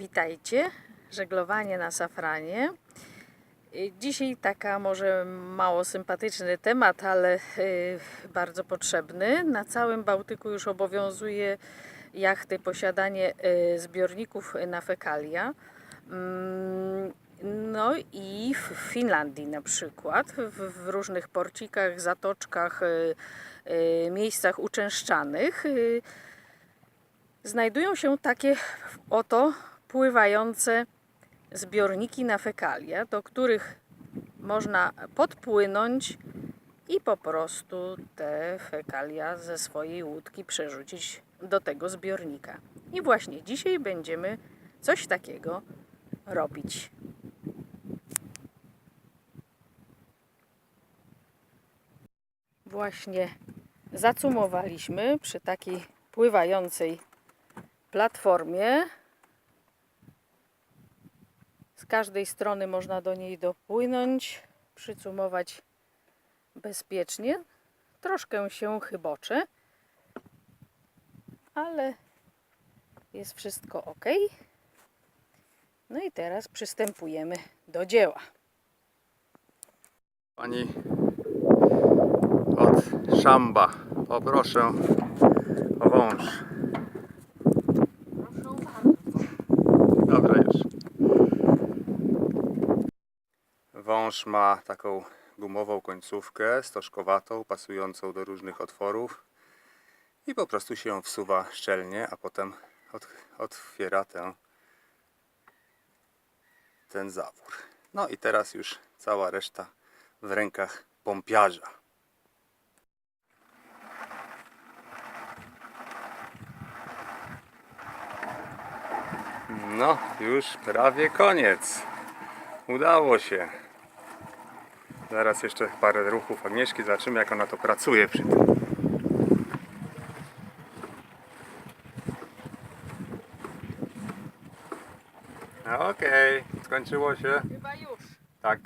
Witajcie, żeglowanie na safranie. Y, Dzisiaj taka może mało sympatyczny temat, ale y, bardzo potrzebny. Na całym Bałtyku już obowiązuje jachty posiadanie y, zbiorników na fekalia. Mm, No i w Finlandii na przykład, w, różnych porcikach, zatoczkach, miejscach uczęszczanych znajdują się takie oto pływające zbiorniki na fekalia, do których można podpłynąć i po prostu te fekalia ze swojej łódki przerzucić do tego zbiornika. I właśnie dzisiaj będziemy coś takiego robić. Właśnie zacumowaliśmy przy takiej pływającej platformie. Z każdej strony można do niej dopłynąć, przycumować bezpiecznie. Troszkę się chybocze, ale jest wszystko ok. No i teraz przystępujemy do dzieła. Pani od Szamba. Poproszę o wąż. Proszę bardzo. Dobra już. Wąż ma taką gumową końcówkę, stożkowatą, pasującą do różnych otworów i po prostu się ją wsuwa szczelnie, a potem od, otwiera tę, ten zawór. No i teraz już cała reszta w rękach pompiarza. No, już prawie koniec. Udało się. Zaraz jeszcze parę ruchów Agnieszki, zobaczymy jak ona to pracuje przy tym. Okej, skończyło się. Chyba już. Tak.